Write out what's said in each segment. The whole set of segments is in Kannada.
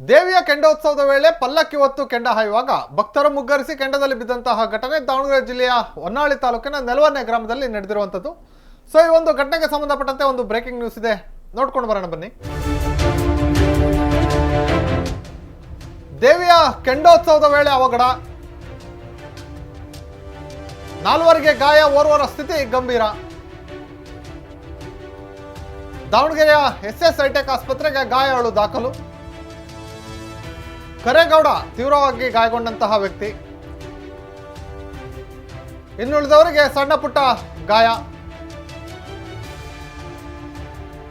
ದೇವಿಯ ಕೆಂಡೋತ್ಸವದ ವೇಳೆ ಪಲ್ಲಕ್ಕಿ ಹೊತ್ತು ಕೆಂಡ ಹಾಯುವಾಗ ಭಕ್ತರು ಮುಗ್ಗರಿಸಿ ಕೆಂಡದಲ್ಲಿ ಬಿದ್ದಂತಹ ಘಟನೆ ದಾವಣಗೆರೆ ಜಿಲ್ಲೆಯ ಹೊನ್ನಾಳಿ ತಾಲೂಕಿನ ನೆಲವನ್ನೆ ಗ್ರಾಮದಲ್ಲಿ ನಡೆದಿರುವಂಥದ್ದು. ಸೊ ಈ ಒಂದು ಘಟನೆಗೆ ಸಂಬಂಧಪಟ್ಟಂತೆ ಒಂದು ಬ್ರೇಕಿಂಗ್ ನ್ಯೂಸ್ ಇದೆ. ನೋಡ್ಕೊಂಡು ಬರೋಣ ಬನ್ನಿ. ದೇವಿಯ ಕೆಂಡೋತ್ಸವದ ವೇಳೆ ಅವಘಡ. ನಾಲ್ವರಿಗೆ ಗಾಯ, ಓರ್ವರ ಸ್ಥಿತಿ ಗಂಭೀರ. ದಾವಣಗೆರೆಯ ಎಸ್ ಎಸ್ ಐಟೆಕ್ ಆಸ್ಪತ್ರೆಗೆ ಗಾಯಗಳು ದಾಖಲು. ಕರೇಗೌಡ ತೀವ್ರವಾಗಿ ಗಾಯಗೊಂಡಂತಹ ವ್ಯಕ್ತಿ. ಇನ್ನುಳಿದವರಿಗೆ ಸಣ್ಣ ಪುಟ್ಟ ಗಾಯ.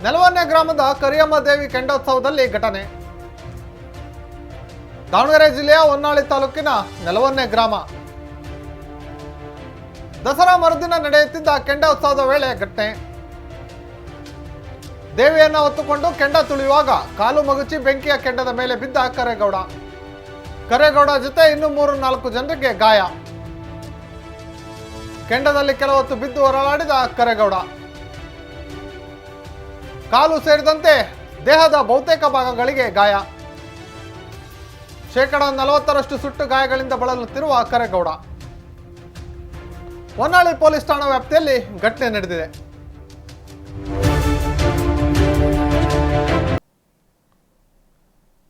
ನೆಲವನ್ನೆ ಗ್ರಾಮದ ಕರಿಯಮ್ಮ ದೇವಿ ಕೆಂಡೋತ್ಸವದಲ್ಲಿ ಘಟನೆ. ದಾವಣಗೆರೆ ಜಿಲ್ಲೆಯ ಹೊನ್ನಾಳಿ ತಾಲೂಕಿನ ನೆಲವನ್ನೆ ಗ್ರಾಮ. ದಸರಾ ಮರುದಿನ ನಡೆಯುತ್ತಿದ್ದ ಕೆಂಡೋತ್ಸವದ ವೇಳೆ ಘಟನೆ. ದೇವಿಯನ್ನು ಹೊತ್ತುಕೊಂಡು ಕೆಂಡ ತುಳಿಯುವಾಗ ಕಾಲು ಮಗುಚಿ ಬೆಂಕಿಯ ಕೆಂಡದ ಮೇಲೆ ಬಿದ್ದ ಕರೇಗೌಡ. ಕರೇಗೌಡ ಜೊತೆ ಇನ್ನು ಮೂರು ನಾಲ್ಕು ಜನರಿಗೆ ಗಾಯ. ಕೆಂಡದಲ್ಲಿ ಕೆಲ ಹೊತ್ತು ಬಿದ್ದು ಹೊರಳಾಡಿದ ಕರೇಗೌಡ. ಕಾಲು ಸೇರಿದಂತೆ ದೇಹದ ಬಹುತೇಕ ಭಾಗಗಳಿಗೆ ಗಾಯ. ಶೇಕಡ ನಲವತ್ತರಷ್ಟು ಸುಟ್ಟು ಗಾಯಗಳಿಂದ ಬಳಲುತ್ತಿರುವ ಕರೇಗೌಡ. ಹೊನ್ನಾಳಿ ಪೊಲೀಸ್ ಠಾಣಾ ವ್ಯಾಪ್ತಿಯಲ್ಲಿ ಘಟನೆ ನಡೆದಿದೆ.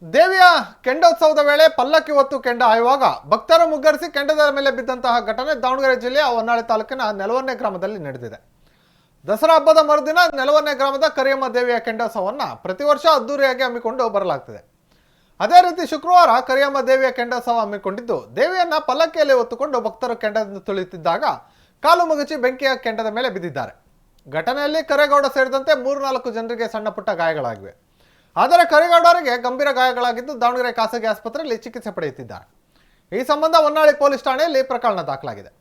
ದೇವಿಯ ಕೆಂಡೋತ್ಸವದ ವೇಳೆ ಪಲ್ಲಕ್ಕಿ ಹೊತ್ತು ಕೆಂಡ ಆಯುವಾಗ ಭಕ್ತರು ಮುಗ್ಗರಿಸಿ ಕೆಂಡದ ಮೇಲೆ ಬಿದ್ದಂತಹ ಘಟನೆ ದಾವಣಗೆರೆ ಜಿಲ್ಲೆಯ ಹೊನ್ನಾಳಿ ತಾಲೂಕಿನ ನೆಲವನ್ನೆ ಗ್ರಾಮದಲ್ಲಿ ನಡೆದಿದೆ. ದಸರಾ ಹಬ್ಬದ ಮರುದಿನ ನೆಲವನ್ನೆ ಗ್ರಾಮದ ಕರಿಯಮ್ಮ ದೇವಿಯ ಕೆಂಡೋತ್ಸವವನ್ನು ಪ್ರತಿ ವರ್ಷ ಅದ್ದೂರಿಯಾಗಿ ಹಮ್ಮಿಕೊಂಡು ಬರಲಾಗ್ತದೆ. ಅದೇ ರೀತಿ ಶುಕ್ರವಾರ ಕರಿಯಮ್ಮ ದೇವಿಯ ಕೆಂಡೋತ್ಸವ ಹಮ್ಮಿಕೊಂಡಿದ್ದು, ದೇವಿಯನ್ನ ಪಲ್ಲಕ್ಕಿಯಲ್ಲಿ ಹೊತ್ತುಕೊಂಡು ಭಕ್ತರು ಕೆಂಡದಿಂದ ತುಳಿಯುತ್ತಿದ್ದಾಗ ಕಾಲು ಮುಗಚಿ ಬೆಂಕಿಯ ಕೆಂಡದ ಮೇಲೆ ಬಿದ್ದಿದ್ದಾರೆ. ಘಟನೆಯಲ್ಲಿ ಕರೇಗೌಡ ಸೇರಿದಂತೆ ಮೂರು ನಾಲ್ಕು ಜನರಿಗೆ ಸಣ್ಣ ಪುಟ್ಟ ಗಾಯಗಳಾಗಿವೆ. ಆದರೆ ಕರಿಗೌಡರಿಗೆ ಗಂಭೀರ ಗಾಯಗಳಾಗಿದ್ದು ದಾವಣಗೆರೆ ಖಾಸಗಿ ಆಸ್ಪತ್ರೆಯಲ್ಲಿ ಚಿಕಿತ್ಸೆ ಪಡೆಯುತ್ತಿದ್ದಾರೆ. ಈ ಸಂಬಂಧ ಹೊನ್ನಾಳಿ ಪೊಲೀಸ್ ಠಾಣೆಯಲ್ಲಿ ಪ್ರಕರಣ ದಾಖಲಾಗಿದೆ.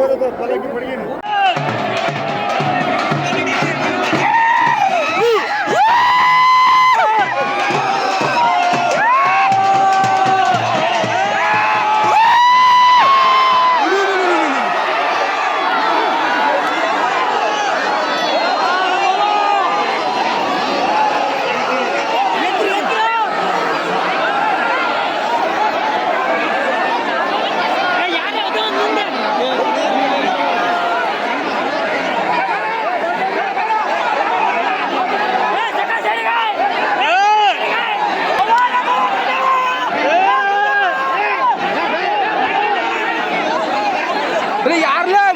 போதை பழக்கி படிக்கணும் beli yarlı.